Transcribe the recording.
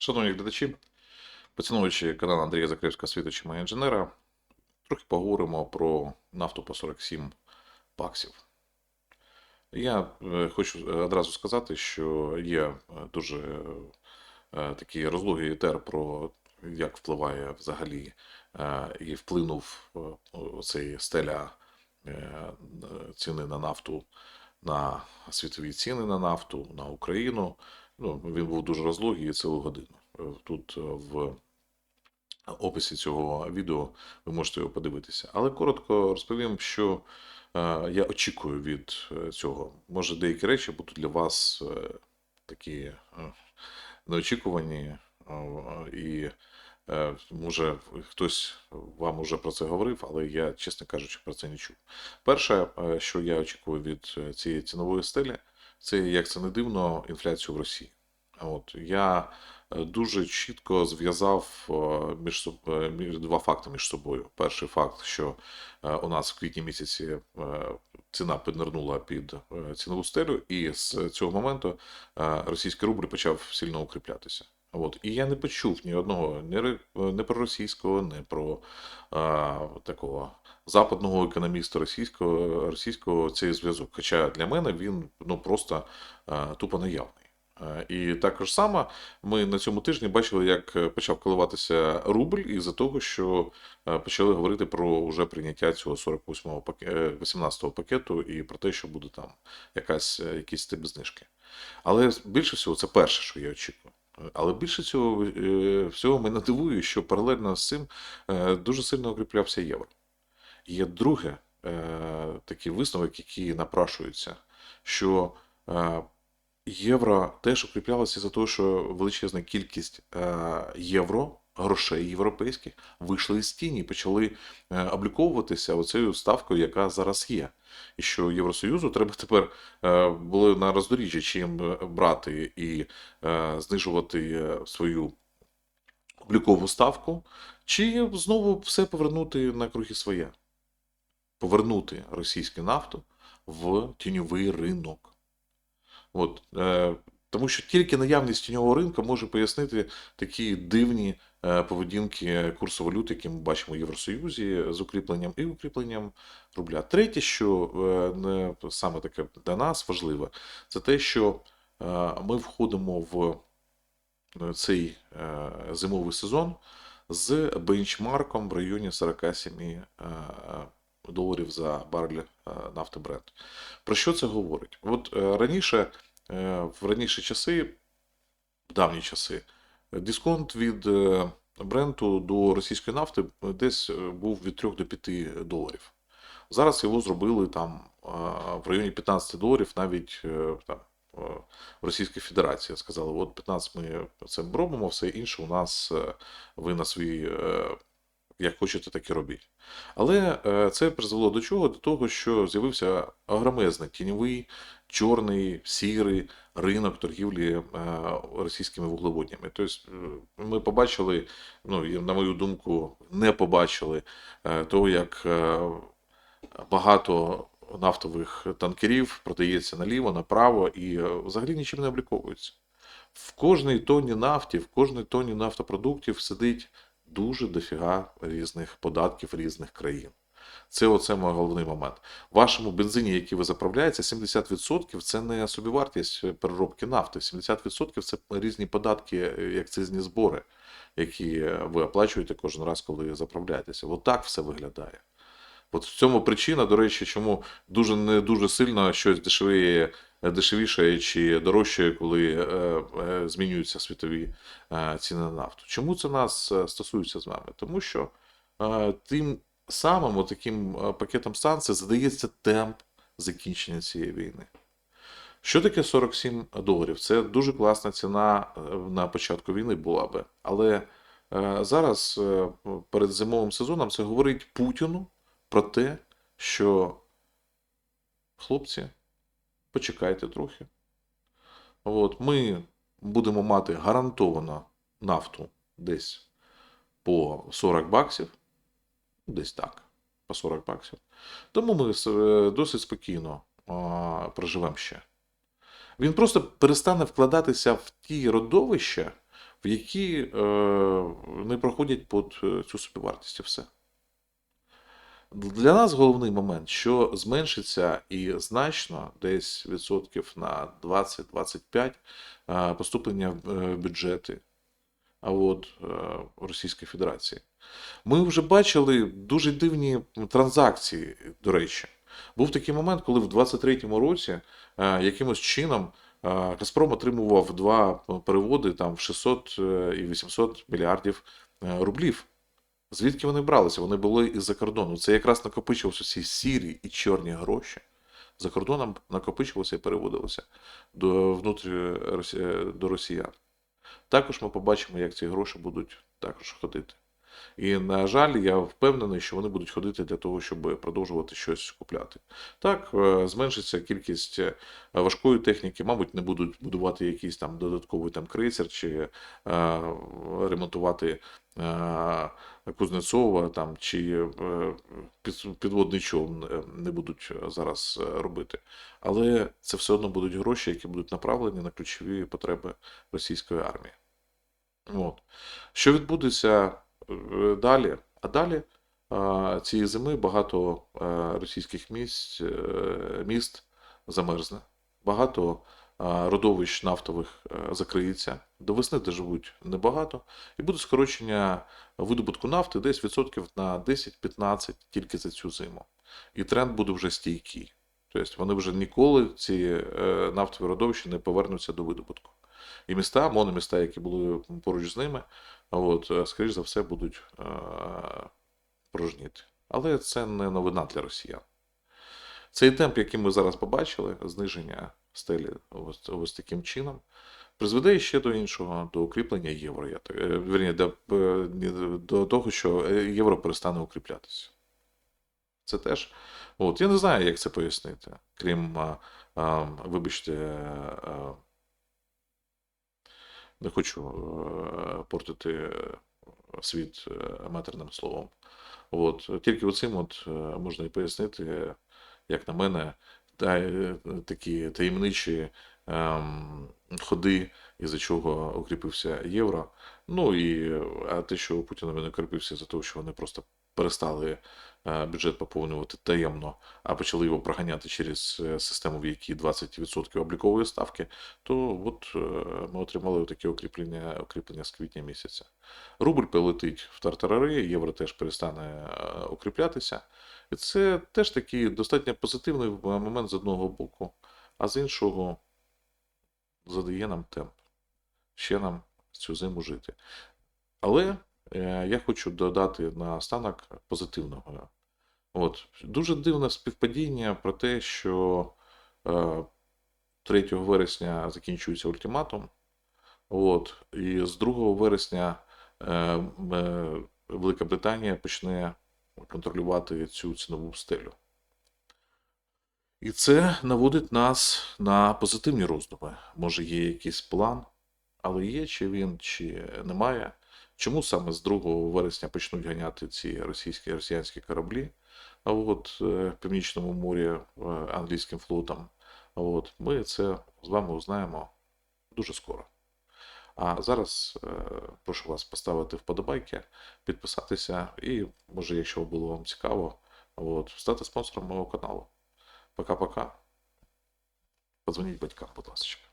Шановні глядачі, поціновуючи канал Андрія Закревського світочі моя інженера, трохи поговоримо про нафту по 47 баксів. Я е, хочу одразу сказати, що є е, дуже е, такий розлогий етер про як впливає взагалі і вплинув оцей стеля ціни на нафту на світові ціни на нафту, на Україну. Ну, він був дуже розлогий цілу годину. Е, Тут е, в описі цього відео ви можете його подивитися. Але коротко розповім, що е, я очікую від цього. Може, деякі речі будуть для вас такі неочікувані, і може хтось вам уже про це говорив, але я, чесно кажучи, про це не чув. Перше, що я очікую від цієї цінової стелі, це як це не дивно, інфляцію в Росії. От я е, дуже чітко зв'язав е, між е, два факти між собою. Перший факт, що у нас в квітні місяці ціна піднирнула під цінову стелю, і з цього моменту російський рубль почав сильно укріплятися. От. І я не почув ні одного ні, ре- не про російського, не про а, такого западного економіста російського, російського цей зв'язок. Хоча для мене він ну, просто а, тупо наявний. І також саме ми на цьому тижні бачили, як почав коливатися рубль із-за того, що почали говорити про вже прийняття цього 48-го пакету, 18-го пакету і про те, що буде там якась, е, якісь тип знижки. Але більше всього, це перше, що я очікую. Але більше цього е, всього мене дивує, що паралельно з цим е, дуже сильно укріплявся євро. Є друге е, такий висновок, який напрашується, що євро теж укріплялося за те, що величезна кількість євро, грошей європейських вийшли з тіні і почали е, обліковуватися оцею ставкою, яка зараз є. І що Євросоюзу треба тепер е, було на роздоріжжя, чим е, брати і знижувати свою облікову ставку, чи знову все повернути на круги своє. Повернути російську нафту в тіньовий ринок. От, тому що тільки наявність тіньового ринку може пояснити такі дивні е, поведінки курсу валют, які ми бачимо в Євросоюзі з укріпленням і укріпленням рубля. Третє, що е, саме таке для нас важливе, це те, що е, ми входимо в цей зимовий сезон з бенчмарком в районі 47 е, доларів за барель нафти Брент. Про що це говорить? От раніше, в раніші часи, в давні часи, дисконт від е, Бренту до російської нафти десь е, був від 3 до 5 доларів. Зараз його зробили там е, в районі 15 доларів, навіть е, там. е, в Російській Федерації сказали, от 15 ми це робимо, все інше у нас е, ви на свій, е, як хочете, так і робіть. Але е, це призвело до чого? До того, що з'явився огромезний тіньовий, чорний, сірий ринок торгівлі е, російськими вуглеводнями. Тобто е, ми побачили, ну, на мою думку, не побачили е, того, як багато нафтових танкерів продається наліво, направо і взагалі нічим не обліковується. В кожній тонні нафті, в кожній тонні нафтопродуктів сидить дуже дофіга різних податків різних країн. Це оце мій головний момент. В вашому бензині, який ви заправляєте, 70% це не собівартість переробки нафти. 70% це різні податки, е, як цизні збори, які ви оплачуєте кожен раз, коли заправляєтеся. От так все виглядає. От в цьому причина, до речі, чому дуже не дуже сильно щось дешевіє, дешевіше чи дорожче, коли е, е, змінюються світові е, ціни на нафту. Чому це нас е, стосується з вами? Тому що е, тим самим таким пакетом санкцій задається темп закінчення цієї війни. Що таке 47 доларів? Це дуже класна ціна е, на початку війни була би. Але е, зараз е, перед зимовим сезоном це говорить Путіну про те, що хлопці, почекайте трохи. От, ми будемо мати гарантовано нафту десь по 40 баксів, десь так, по 40 баксів. Тому ми е, досить спокійно проживемо ще. Він просто перестане вкладатися в ті родовища, в які е, не проходять під е, цю собівартість і все. Для нас головний момент, що зменшиться і значно десь відсотків на 20-25 е, поступлення в бюджети а от Російської Федерації. Ми вже бачили дуже дивні транзакції, до речі. Був такий момент, коли в 23-му році е, якимось чином е, Газпром отримував два переводи там в 600 е, і 800 мільярдів рублів. Звідки вони бралися? Вони були із-за кордону. Це якраз накопичувалися ці сірі і чорні гроші. За кордоном накопичувалося і переводилося до внутрі до росіян. Також ми побачимо, як ці гроші будуть також ходити. І, на жаль, я впевнений, що вони будуть ходити для того, щоб продовжувати щось купляти. Так, е, зменшиться кількість е, важкої техніки, мабуть, не будуть будувати якийсь там додатковий там крейсер чи е, ремонтувати е, Кузнецова там, чи підводний човен е, не будуть зараз робити. Але це все одно будуть гроші, які будуть направлені на ключові потреби російської армії. От. Що відбудеться далі? А далі е, цієї зими багато е, російських місць, е, міст замерзне, багато е, родовищ нафтових е, закриється. До весни доживуть небагато, і буде скорочення видобутку нафти десь відсотків на 10-15 тільки за цю зиму. І тренд буде вже стійкий. Тобто вони вже ніколи ці е, нафтові родовища не повернуться до видобутку. І міста, мономіста, які були поруч з ними, от, е, скоріш за все, будуть е, порожніти. Але це не новина для росіян. Цей темп, який ми зараз побачили, зниження стелі ось, ось таким чином, призведе ще до іншого, до укріплення євро. Я, е, вірні, до, е, до того, що євро перестане укріплятися. Це теж. От, я не знаю, як це пояснити. Крім, а, а, вибачте, а, не хочу е, портити світ е, матерним словом. От, тільки оцим от е, можна і пояснити, як на мене, та, такі таємничі ем, ходи, із-за чого укріпився євро. Ну і а те, що Путін він укріпився за того, що вони просто перестали е, бюджет поповнювати таємно, а почали його проганяти через е, систему, в якій 20% облікової ставки, то от е, ми отримали таке укріплення, укріплення з квітня місяця. Рубль полетить в тартарари, євро теж перестане укріплятися. І це теж такий достатньо позитивний момент з одного боку, а з іншого задає нам темп. Ще нам цю зиму жити. Але я хочу додати на останок позитивного. От, дуже дивне співпадіння про те, що е, 3 вересня закінчується ультиматум. От, і з 2 вересня е, е, Велика Британія почне контролювати цю цінову стелю. І це наводить нас на позитивні роздуми. Може, є якийсь план, але є чи він, чи немає. Чому саме з 2 вересня почнуть ганяти ці російські росіянські кораблі? Е, в Північному морі е, англійським флотом. От ми це з вами узнаємо дуже скоро. А зараз е, прошу вас поставити вподобайки, підписатися і, може, якщо було вам цікаво, от, стати спонсором мого каналу. Пока-пока. Подзвоніть батькам, будь ласка.